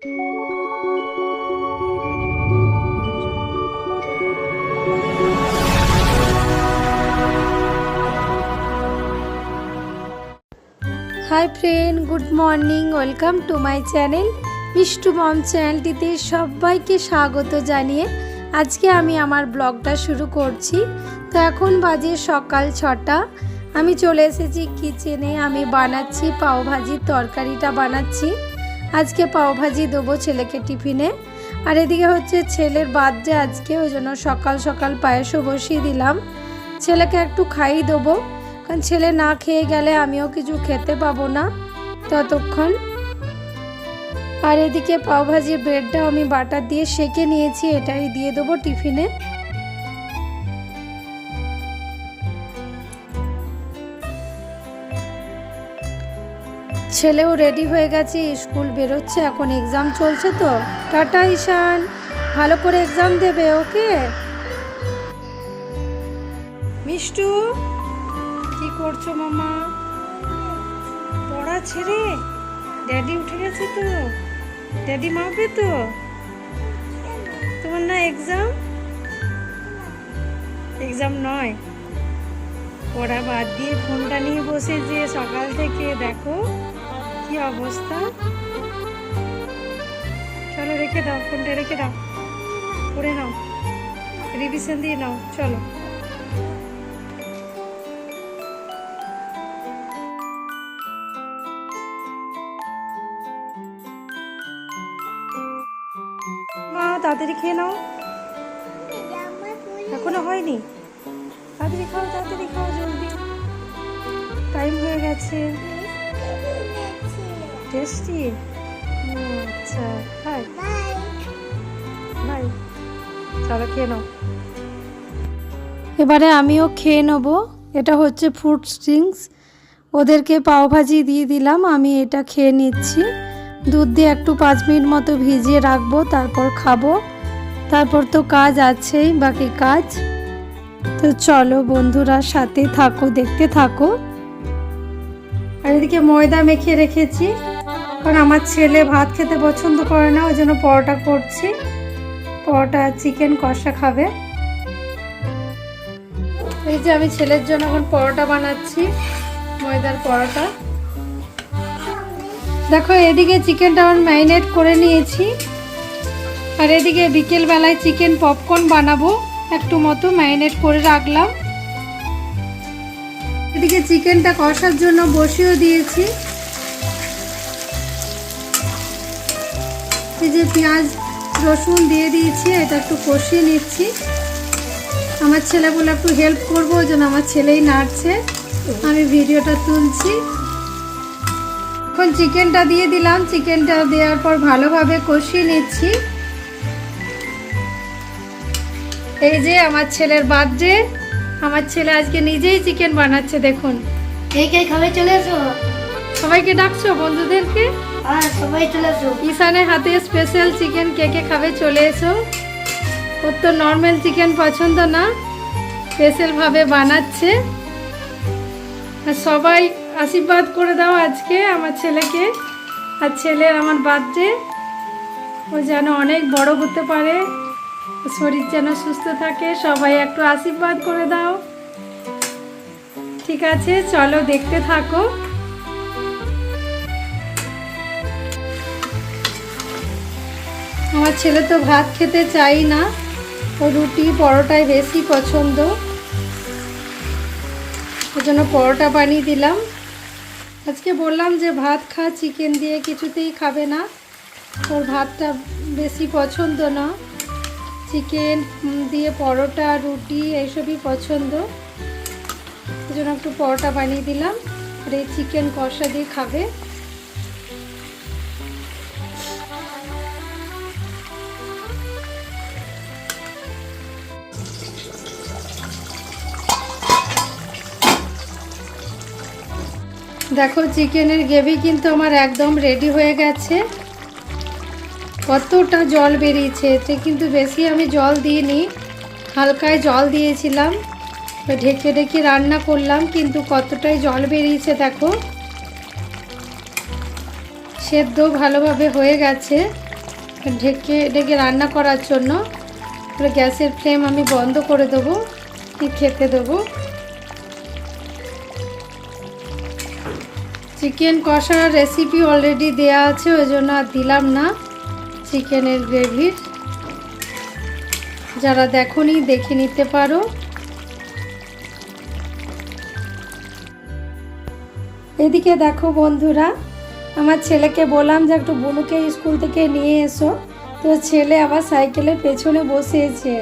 Hi friend good morning welcome to my channel Mishtu mom চ্যানেলটিতে সবাইকে স্বাগত জানিয়ে আজকে আমি আমার ব্লগটা শুরু করছি। তো এখন বাজে সকাল ছটা। আমি চলে এসেছি কিচেনে আমি বানাচ্ছি পাওভাজির তরকারিটা বানাচ্ছি। আজকে পাওভাজি দেবো ছেলেকে টিফিনে। আর এদিকে হচ্ছে ছেলের বার্থডে আজকে, ওই জন্য সকাল সকাল পায়েসও বসিয়ে দিলাম। ছেলেকে একটু খাইয়ে দেবো, কারণ ছেলে না খেয়ে গেলে আমিও কিছু খেতে পাবো না ততক্ষণ। আর এদিকে পাওভাজির ব্রেডটা আমি বাটার দিয়ে সেকে নিয়েছি, এটাই দিয়ে দেবো টিফিনে। ছেলেও রেডি হয়ে গেছে স্কুল বেরোচ্ছে, এখন এক্সাম চলছে তো। টাটা, ঈশান। ভালো করে এক্সাম দেবে, ওকে? মিষ্টু, কি করছ মামা? পড়া ছেড়ে? ড্যাডি উঠে গেছে তো। ড্যাডি মাপবে তো? তোমার না এক্সাম এক্সাম নয়। পড়া বাদ দিয়ে ফোনটা নিয়ে বসে যে সকাল থেকে, দেখো। কি অবস্থা? চলো রেখে দাও, ফোনটা রেখে দাও। পড়ে নাও। রিভিশন দিয়ে নাও, চলো। মা, তাড়াতাড়ি খেয়ে নাও। এখনও হয়নি? তাড়াতাড়ি খাও তাড়াতাড়ি খাও, জলদি। টাইম হয়ে গেছে। টেস্টি আচ্ছা হাই বাই এবারে আমিও খেয়ে নেব। এটা হচ্ছে ফ্রুট স্ট্রিংস ওদেরকে পাওভাজি দিয়ে দিলাম, আমি এটা খেয়ে নিচ্ছি। দুধ দিয়ে একটু পাঁচ মিনিট মতো ভিজিয়ে রাখব, তারপর খাব। তারপর তো কাজ আছেই, বাকি কাজ। তো চলো বন্ধুরা, সাথে থাকো, দেখতে থাকো। আর এদিকে ময়দা মেখে রেখেছি। কারণ আমার ছেলে ভাত খেতে পছন্দ করে না, ওই জন্য পরোটা করছি। পরোটা চিকেন কষা খাবে। এই যে আমি ছেলের জন্য এখন পরোটা বানাচ্ছি, ময়দার পরোটা। দেখো, এদিকে চিকেনটা আমার ম্যারিনেট করে নিয়েছি। আর এদিকে বিকেল বেলায় চিকেন পপকর্ন বানাবো, একটু মতো ম্যারিনেট করে রাখলাম। এদিকে চিকেনটা কষার জন্য বসিয়েও দিয়েছি। এই যে পেঁয়াজ রসুন দিয়ে দিয়েছি এটা একটু কষিয়ে নিচ্ছি। আমার ছেলে বলে একটু হেল্প করব ওই জন্য আমার ছেলেই নাড়ছে। আমি ভিডিওটা তুলছি। এখন চিকেনটা দিয়ে দিলাম। চিকেনটা দেওয়ার পর ভালোভাবে কষিয়ে নিচ্ছি। এই যে আমার ছেলের বার্থডে আমার ছেলে আজকে নিজেই চিকেন বানাচ্ছে দেখুন। কে কে খাবে চলে এসো। সবাইকে ডাকছো বন্ধুদেরকে? ঈশানের হাতে স্পেশাল চিকেন কে কে খাবে চলে এসো। ওর তো নর্মাল চিকেন পছন্দ না স্পেশালভাবে বানাচ্ছে। সবাই আশীর্বাদ করে দাও আজকে আমার ছেলেকে। আর ছেলের আমার বার্থডে। ও যেন অনেক বড় হতে পারে। শরীর যেন সুস্থ থাকে, সবাই একটু আশীর্বাদ করে দাও। ঠিক আছে, চলো দেখতে থাকো। আমার ছেলে তো ভাত খেতে চাই না। ও রুটি পরোটাই বেশি পছন্দ। ওই জন্য পরোটা বানিয়ে দিলাম। আজকে বললাম যে ভাত খা, চিকেন দিয়ে কিছুতেই খাবে না। ওর ভাতটা বেশি পছন্দ না। চিকেন দিয়ে পরোটা, রুটি এইসবই পছন্দ। জন্য একটু পরোটা বানিয়ে দিলাম। আর এই চিকেন কষা দিয়ে খাবে। দেখো, চিকেনের গ্রেভি কিন্তু আমার একদম রেডি হয়ে গেছে। কতটা জল বেরিয়েছে, এতে কিন্তু বেশি আমি জল দিইনি। হালকায় জল দিয়েছিলাম। ঢেকে ঢেকে রান্না করলাম, কিন্তু কতটাই জল বেরিয়েছে দেখো। সেদ্ধ ভালোভাবে হয়ে গেছে। ঢেকে ঢেকে রান্না করার জন্য গ্যাসের ফ্লেম আমি বন্ধ করে দেবো দিয়ে খেতে দেবো। চিকেন কষার রেসিপি অলরেডি দেয়া আছে, ওই জন্য আর দিলাম না চিকেনের গ্রেভির যারা দেখনি, দেখে নিতে পারো। এদিকে দেখো বন্ধুরা, আমার ছেলেকে বললাম যে একটু বুনুকে স্কুল থেকে নিয়ে এসো। তো ছেলে আবার সাইকেলের পেছনে বসিয়েছে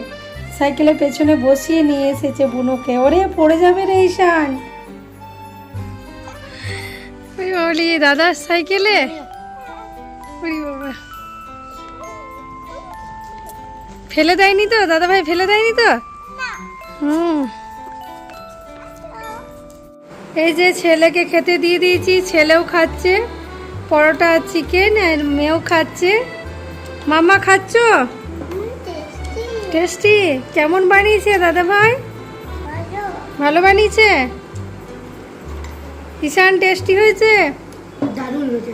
সাইকেলের পেছনে বসিয়ে নিয়ে এসেছে বুনুকে। ওরে, পড়ে যাবে রে ঈশান। বলি দাদার সাইকেলে? বাবা। ফেলে দেয়নি তো? দাদা ভাই ফেলে দেয়নি তো? হুম। এই যে ছেলেকে খেতে দিয়ে দিয়েছি ছেলেও খাচ্ছে পরোটা চিকেন আর মেয়েও খাচ্ছে। মামা খাচ্ছ? টেস্টি কেমন বানিয়েছে দাদা ভাই ভালো বানিয়েছে? ঈশান টেস্টি হয়েছে? দারুণ হয়েছে।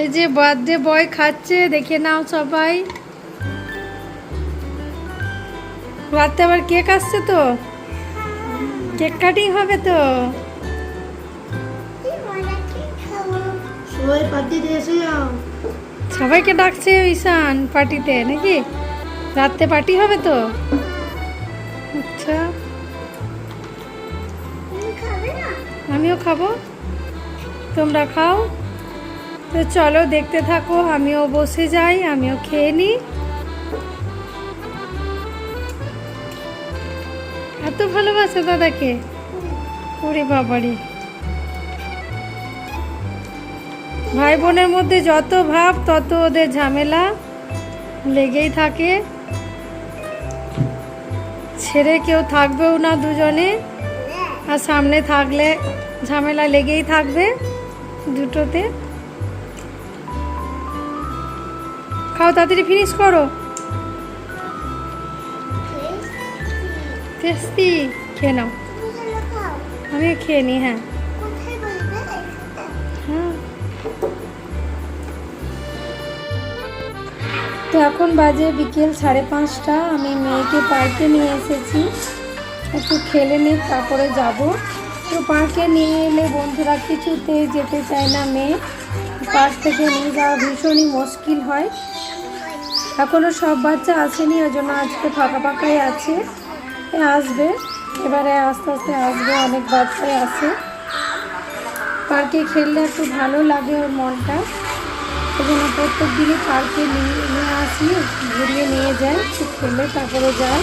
এই যে বার্থডে বয় খাচ্ছে দেখে নাও সবাই। রাতে আবার কেক আসছে তো? কেক কাটিং হবে তো? সবাইকে ডাকছে ঈশান পার্টিতে নাকি? রাতে পার্টি হবে তো? আচ্ছা। আমিও খাব। তোমরা খাও। তো চলো দেখতে থাকো, আমিও বসে যাই, আমিও খেয়ে নিই। এত ভালোবাসে দাদাকে। ওরে বাবারে। ভাই বোনের মধ্যে যত ভাব, তত ওদের ঝামেলা লেগেই থাকে। ছেড়ে কেউ থাকবেও না দুজনে। আর সামনে থাকলে ঝামেলা লেগেই থাকবে দুটোতে। খাও, তাড়াতাড়ি ফিনিশ করো। টেস্টি খেয়ে নাও। আমিও খেয়ে নিই হ্যাঁ। তো এখন বাজে বিকেল সাড়ে পাঁচটা। আমি মেয়েকে পার্কে নিয়ে এসেছি। একটু খেলে নিই তারপরে যাব। তো পার্কে নিয়ে এলে বন্ধুরা, কিছুতে যেতে চায় না মেয়ে। পার্ক থেকে নিয়ে যাওয়া ভীষণই মুশকিল হয়। এখনও সব বাচ্চা আসেনি, ওই জন্য আজকে ফাঁকা ফাঁকাই আছে। আসবে, এবারে আস্তে আস্তে আসবে, অনেক বাচ্চাই আসে পার্কে খেললে একটু ভালো লাগে ওর মনটা। ওই জন্য প্রত্যেক দিনই পার্কে নিয়ে নিয়ে আসি, ঘুরিয়ে নিয়ে যাই খেলে তারপরে যাই।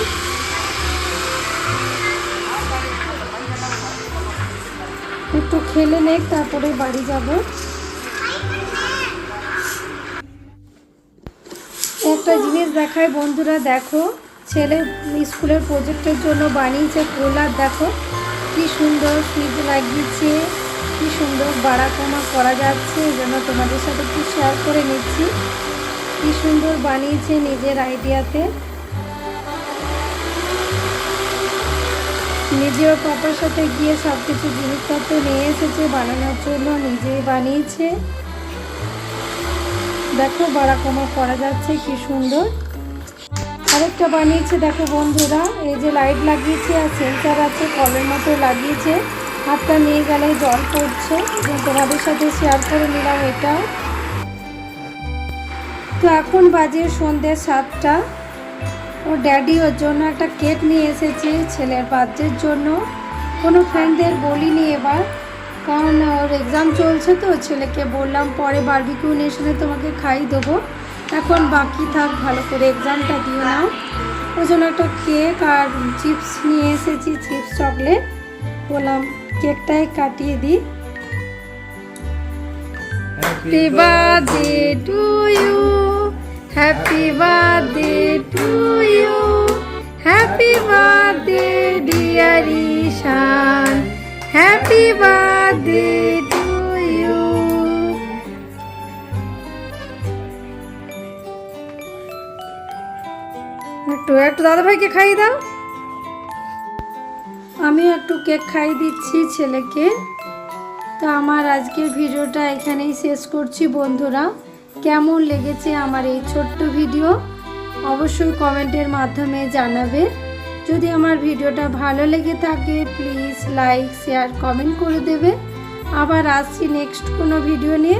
একটু খেলে নে, তারপরে বাড়ি যাব। একটা জিনিস দেখায়, বন্ধুরা দেখো, ছেলে স্কুলের প্রজেক্টের জন্য বানিয়েছে কোলার দেখো। কি সুন্দর সুইচ লাগিয়েছে, কি সুন্দর বাড়া কমা করা যাচ্ছে, এই জন্য তোমাদের সাথে একটু শেয়ার করে নিচ্ছি। কি সুন্দর বানিয়েছে নিজের আইডিয়াতে নিজেও পাপার সাথে গিয়ে সব কিছু জিনিসপত্র নিয়ে এসেছে, বানানোর জন্য নিজেই বানিয়েছে। দেখো বাড়া কমা করা যাচ্ছে, কি সুন্দর। আরেকটা বানিয়েছে, দেখো বন্ধুরা, এই যে লাইট লাগিয়েছে আর সেন্সার আছে, কলের মতো লাগিয়েছে। হাতটা নিয়ে গেলে জল পড়ছে তোমাদের সাথে শেয়ার করে নিলাম এটা তো এখন বাজে সন্ধ্যে সাতটা। ওর ড্যাডি ওর জন্য একটা কেক নিয়ে এসেছে ছেলের বার্থডের জন্য। কোনো ফ্রেন্ডদের বলিনি এবার কারণ ওর এক্সাম চলছে তো ছেলেকে বললাম পরে বার্বিকিউ নেশনে তোমাকে খাই দেবো। এখন বাকি থাক ভালো করে এক্সামটা দিয়ে নাও ওই জন্য একটা কেক আর চিপস নিয়ে এসেছি চিপস চকলেট বললাম কেকটাই কাটিয়ে দিই। Birthday to you happy birthday to you happy birthday dear Ishan happy birthday to you একটু একটু দাদা ভাইকে খাইয়ে দাও। আমি একটু কেক খাইয়ে দিচ্ছি ছেলেকে। তো আমার আজকের ভিডিওটা এখানেই শেষ করছি বন্ধুরা। কেমন লেগেছে আমার এই ছোট্ট ভিডিও? অবশ্যই কমেন্টের মাধ্যমে জানাবে। যদি আমার ভিডিওটা ভালো লেগে থাকে প্লিজ লাইক শেয়ার কমেন্ট করে দেবে। আবার আসছি নেক্সট কোনো ভিডিও নিয়ে।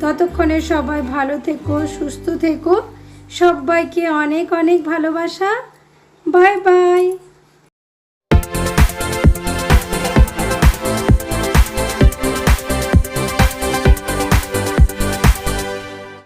ততক্ষণে সবাই ভালো থেকো, সুস্থ থেকো। সবাইকে অনেক অনেক ভালোবাসা। Bye bye